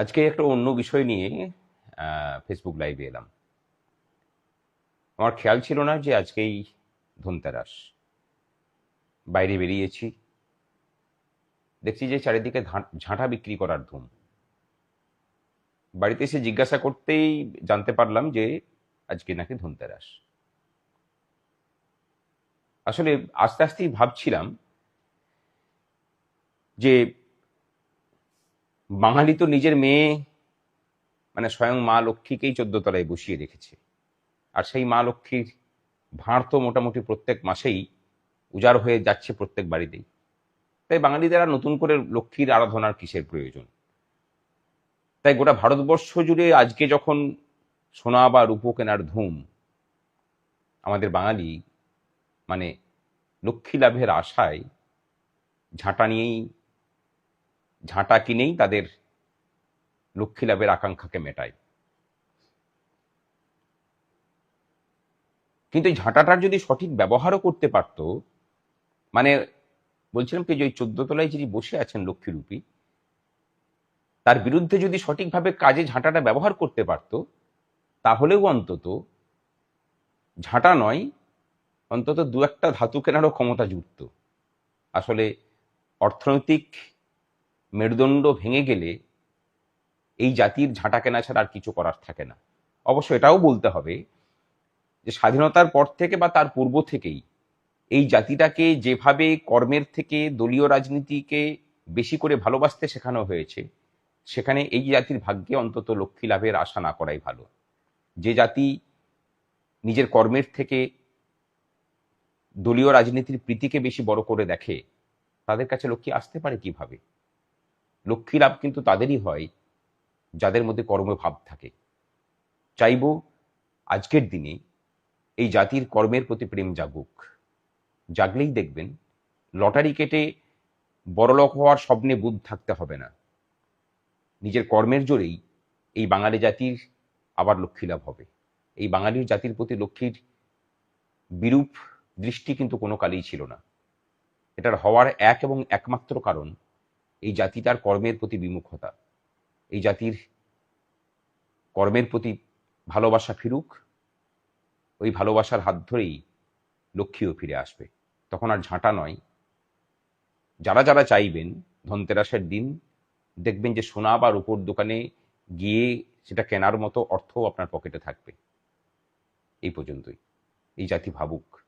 আজকে একটা অন্য বিষয় নিয়ে ফেসবুক লাইভে এলাম। আমার খেয়াল ছিল না যে আজকেই ধনতেরাস। বাইরে বেরিয়েছি। দেখছি যে চারিদিকে ঝাঁটা বিক্রি করার ধুম। বাড়িতে এসে জিজ্ঞাসা করতেই জানতে পারলাম যে আজকে নাকি ধনতেরাস। আসলে আস্তে আস্তেই ভাবছিলাম যে বাঙালি তো নিজের মেয়ে মানে স্বয়ং মা লক্ষ্মীকেই চোদ্দ তলায় বসিয়ে রেখেছে। আর সেই মা লক্ষ্মীর ভাঁড় তো মোটামুটি প্রত্যেক মাসেই উজাড় হয়ে যাচ্ছে প্রত্যেক বাড়িতেই। তাই বাঙালিদের আর নতুন করে লক্ষ্মীর আরাধনার কিসের প্রয়োজন? তাই গোটা ভারতবর্ষ জুড়ে আজকে যখন সোনা বা রূপো কেনার ধুম, আমাদের বাঙালি মানে লক্ষ্মী লাভের আশায় ঝাঁটা নিয়েই ঝাঁটা কিনেই তাদের লক্ষ্মী লাভের আকাঙ্ক্ষাকে মেটায়। কিন্তু এই ঝাঁটাটার যদি সঠিক ব্যবহারও করতে পারত মানে বলছিলাম কি যে ওই তলায় যিনি বসে আছেন লক্ষ্মীরূপী, তার বিরুদ্ধে যদি সঠিকভাবে কাজে ঝাঁটাটা ব্যবহার করতে পারত, তাহলেও অন্তত ঝাঁটা নয়, অন্তত দু একটা ধাতু কেনারও ক্ষমতা জুটত। আসলে অর্থনৈতিক মেরুদণ্ড ভেঙে গেলে এই জাতির ঝাঁটা কেনা ছাড়া আর কিছু করার থাকে না। অবশ্য এটাও বলতে হবে যে স্বাধীনতার পর থেকে বা তার পূর্ব থেকেই এই জাতিটাকে যেভাবে কর্মের থেকে দলীয় রাজনীতিকে বেশি করে ভালোবাসতে শেখানো হয়েছে, সেখানে এই জাতির ভাগ্যে অন্তত লক্ষ্মী লাভের আশা না করাই ভালো। যে জাতি নিজের কর্মের থেকে দলীয় রাজনীতির প্রীতিকে বেশি বড় করে দেখে, তাদের কাছে লক্ষ্মী আসতে পারে কীভাবে? লক্ষ্মী লাভ কিন্তু তাদেরই হয়, যাদের মধ্যে কর্মভাব থাকে। চাইব আজকের দিনে এই জাতির কর্মের প্রতি প্রেম জাগুক। জাগলেই দেখবেন, লটারি কেটে বড়লোক হওয়ার স্বপ্নে বুধ থাকতে হবে না। নিজের কর্মের জোরেই এই বাঙালি জাতির আবার লক্ষ্মী লাভ হবে। এই বাঙালির জাতির প্রতি লক্ষ্মীর বিরূপ দৃষ্টি কিন্তু কোনো কালেই ছিল না। এটার হওয়ার এক এবং একমাত্র কারণ এই জাতিটার কর্মের প্রতি বিমুখতা। এই জাতির কর্মের প্রতি ভালোবাসা ফিরুক, ওই ভালোবাসার হাত ধরেই লক্ষ্মীও ফিরে আসবে। তখন আর ঝাঁটা নয়। যারা যারা চাইবেন ধনতেরাসের দিন, দেখবেন যে সোনা বা রূপোর দোকানে গিয়ে সেটা কেনার মতো অর্থও আপনার পকেটে থাকবে। এই পর্যন্তই। এই জাতি ভাবুক।